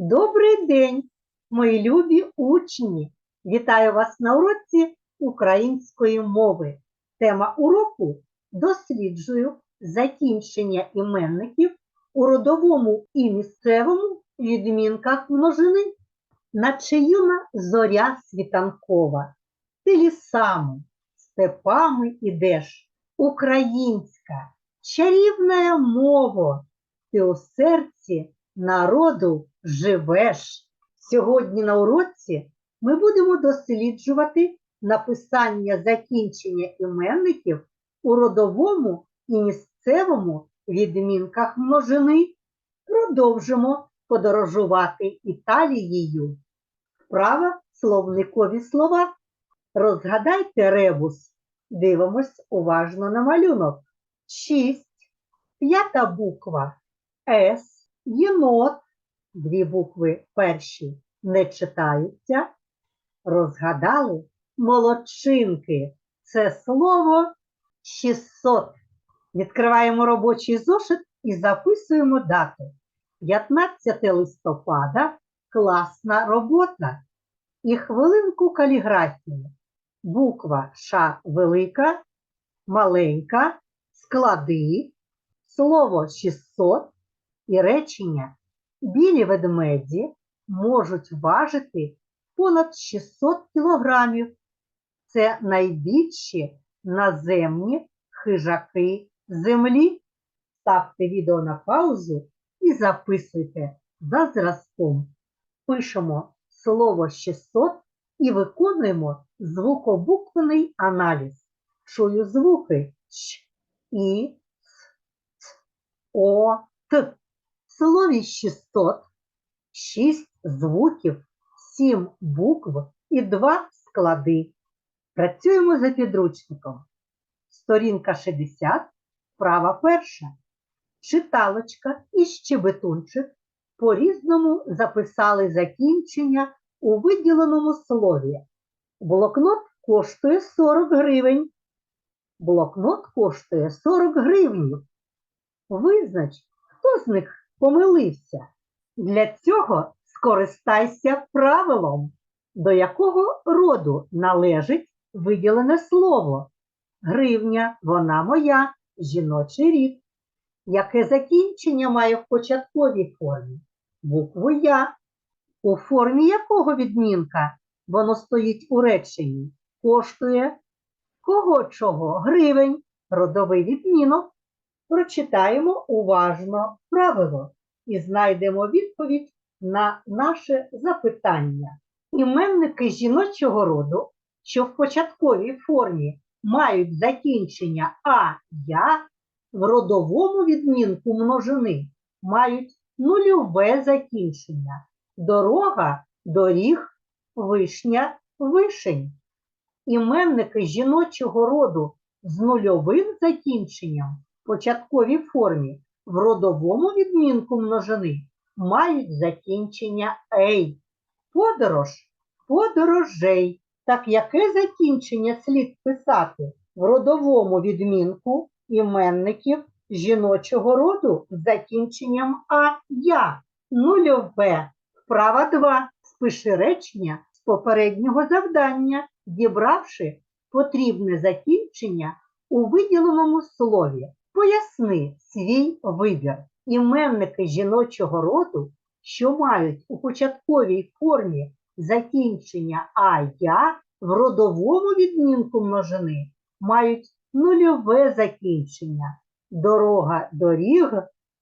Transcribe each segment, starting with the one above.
Добрий день, мої любі учні! Вітаю вас на уроці української мови. Тема уроку досліджую закінчення іменників у родовому і місцевому відмінках множини. начеюна зоря світанкова, ти лісами, степами ідеш, українська, чарівна мова, ти у серці народу живеш. Сьогодні на уроці ми будемо досліджувати написання закінчення іменників у родовому і місцевому відмінках множини. Продовжимо подорожувати Італією. Вправа словникові слова. Розгадайте ребус. Дивимось уважно на малюнок. Шість. П'ята буква С. Єнот. Дві букви перші не читаються. Розгадали молодчинки. Це слово 600. Відкриваємо робочий зошит і записуємо дату. 15 листопада класна робота. І хвилинку каліграфії. Буква Ш велика, маленька, склади, слово 600 і речення білі ведмеді можуть важити понад 600 кілограмів. Це найбільші наземні хижаки землі. Ставте відео на паузу і записуйте за зразком. Пишемо слово 600 і виконуємо звукобуквений аналіз. Чую звуки Щ, І, Ц, О, Т. Слові 600 6 звуків, 7 букв і 2 склади. Працюємо за підручником. Сторінка 60, права перша. Читалочка і щебетунчик по-різному записали закінчення у виділеному слові. Блокнот коштує 40 гривень. Блокнот коштує 40 гривнів. Визнач, хто з них помилився. Для цього скористайся правилом, до якого роду належить виділене слово. Гривня, вона моя, жіночий рід. Яке закінчення має в початковій формі? Букву Я. У формі якого відмінка воно стоїть у реченні? Коштує кого чого? Гривень, родовий відмінок. Прочитаємо уважно правило і знайдемо відповідь на наше запитання. Іменники жіночого роду, що в початковій формі мають закінчення А Я, в родовому відмінку множини мають нульове закінчення. Дорога, доріг, вишня, вишень. Іменники жіночого роду з нульовим закінченням початковій формі в родовому відмінку множини мають закінчення ей. Подорож подорожей. Так яке закінчення слід писати в родовому відмінку іменників жіночого роду з закінченням А Я. Нульове. Вправа 2. Спиши речення з попереднього завдання, дібравши потрібне закінчення у виділеному слові. Поясни свій вибір. Іменники жіночого роду, що мають у початковій формі закінчення А Я в родовому відмінку множини мають нульове закінчення. Дорога доріг,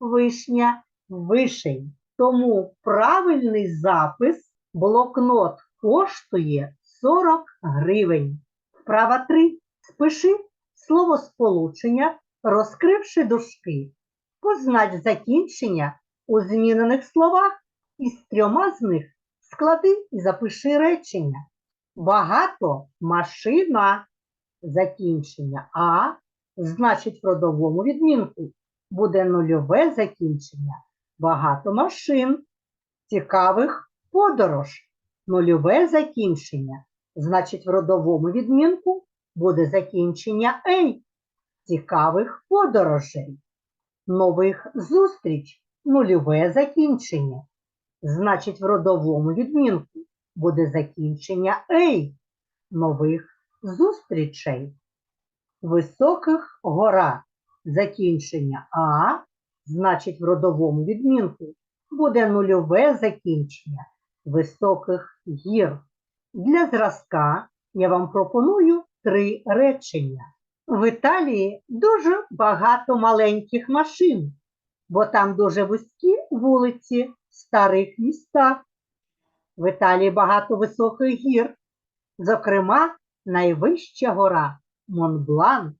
вишня вишень. Тому правильний запис блокнот коштує 40 гривень. Вправа 3. Спиши словосполучення, розкривши дужки. Познач закінчення у змінених словах із трьома з них склади і запиши речення. Багато машина закінчення А, значить в родовому відмінку буде нульове закінчення. Багато машин, цікавих подорож. Нульове закінчення, значить в родовому відмінку буде закінчення Ей. Цікавих подорожей. Нових зустріч нульове закінчення. Значить, в родовому відмінку буде закінчення ей. Нових зустрічей. Високих гора. Закінчення А, значить, в родовому відмінку буде нульове закінчення високих гір. Для зразка я вам пропоную три речення. В Італії дуже багато маленьких машин, бо там дуже вузькі вулиці в старих містах. В Італії багато високих гір, зокрема, найвища гора Монблан.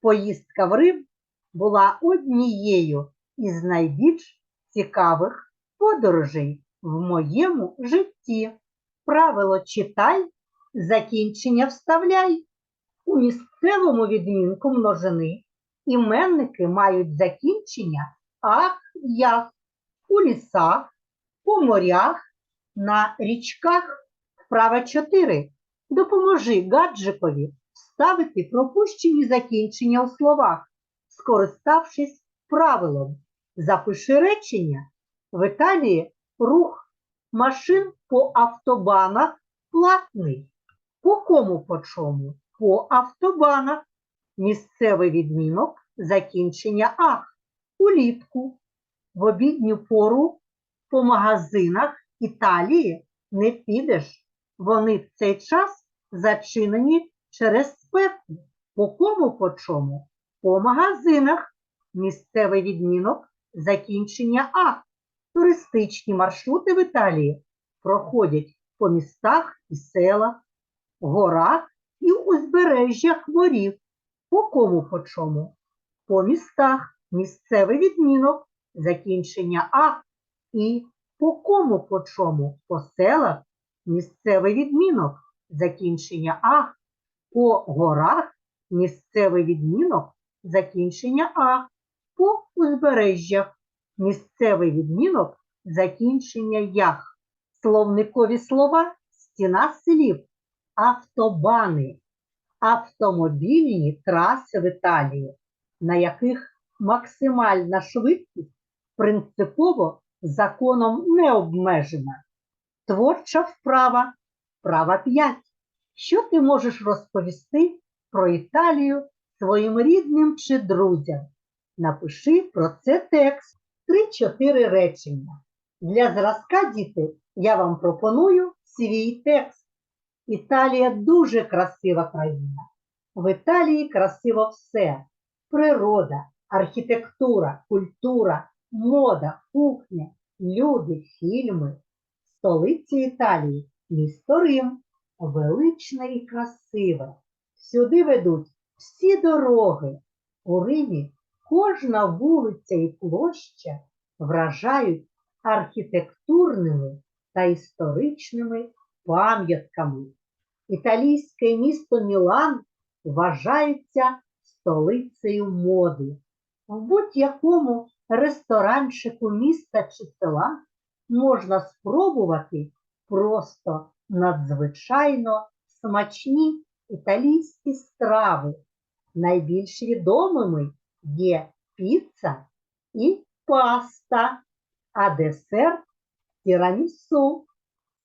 Поїздка в Рим була однією із найбільш цікавих подорожей в моєму житті. Правило читай, закінчення вставляй. У місцевому відмінку множини іменники мають закінчення ах, як, у лісах, по морях, на річках. Вправа 4. Допоможи гаджикові вставити пропущені закінчення у словах, скориставшись правилом. Запиши речення. В Італії рух машин по автобанах платний. По кому по чому? По автобанах. Місцевий відмінок закінчення ах. Улітку. В обідню пору по магазинах Італії не підеш. Вони в цей час зачинені через спеку. По кому по чому? По магазинах. Місцевий відмінок закінчення ах. Туристичні маршрути в Італії проходять по містах і селах, горах і узбережжях морів. По кому по чому? По містах місцевий відмінок, закінчення а і по кому по чому? По селах місцевий відмінок, закінчення а, по горах місцевий відмінок, закінчення а, по узбережжях місцевий відмінок, закінчення ях. Словникові слова стіна слів, автобани, автомобільні траси в Італії, на яких максимальна швидкість принципово законом не обмежена. Творча вправа, вправа 5. Що ти можеш розповісти про Італію своїм рідним чи друзям? Напиши про це текст 3-4 речення. Для зразка, діти, я вам пропоную свій текст. Італія дуже красива країна. В Італії красиво все: природа, архітектура, культура, мода, кухня, люди, фільми. Столиця Італії місто Рим, величне і красиве. Сюди ведуть всі дороги. У Римі кожна вулиця і площа вражають архітектурними та історичними пам'ятками. Італійське місто Мілан вважається столицею моди. В будь-якому ресторанчику міста чи села можна спробувати просто надзвичайно смачні італійські страви. Найбільш відомими є піца і паста, а десерт тірамісу.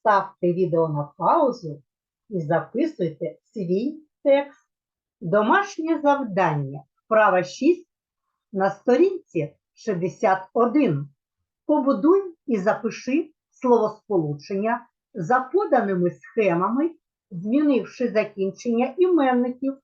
Ставте відео на паузу і записуйте свій текст. Домашнє завдання. Вправа 6 на сторінці 61. Побудуй і запиши словосполучення за поданими схемами, змінивши закінчення іменників.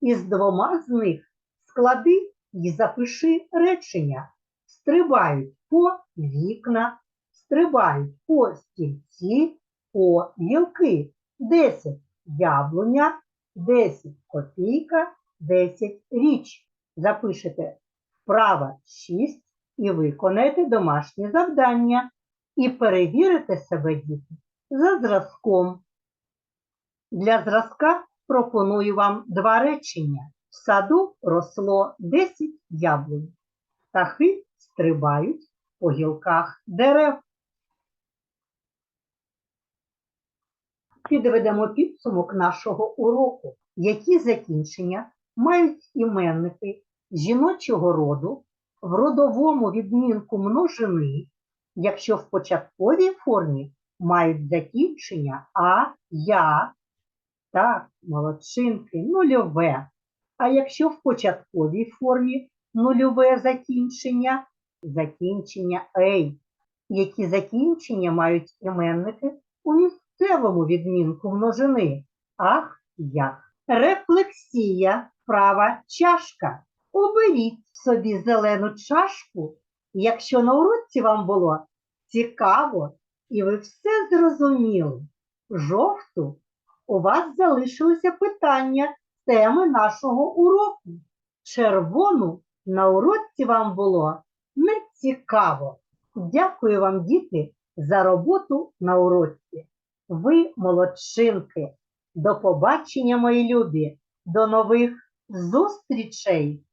Із двома з них склади і запиши речення. Стрибають по вікна, стрибають по стільці, по гілки. 10 яблуня, 10 копійка, 10 річ. Запишете вправа 6 і виконайте домашнє завдання. І перевірите себе, діти, за зразком. Для зразка пропоную вам два речення. В саду росло 10 яблунь. Птахи стрибають по гілках дерев. Підведемо підсумок нашого уроку, які закінчення мають іменники жіночого роду в родовому відмінку множини якщо в початковій формі мають закінчення а, я, так, молодчинки, нульове. А якщо в початковій формі нульове закінчення, закінчення ей. Які закінчення мають іменники у місцевому відмінку множини? Ах, як. Рефлексія, права чашка. Оберіть собі зелену чашку, якщо на уроці вам було цікаво і ви все зрозуміли. Жовту у вас залишилися питання теми нашого уроку. Червону на уроці вам було нецікаво. Дякую вам, діти, за роботу на уроці. Ви молодчинки. До побачення, мої любі, до нових зустрічей!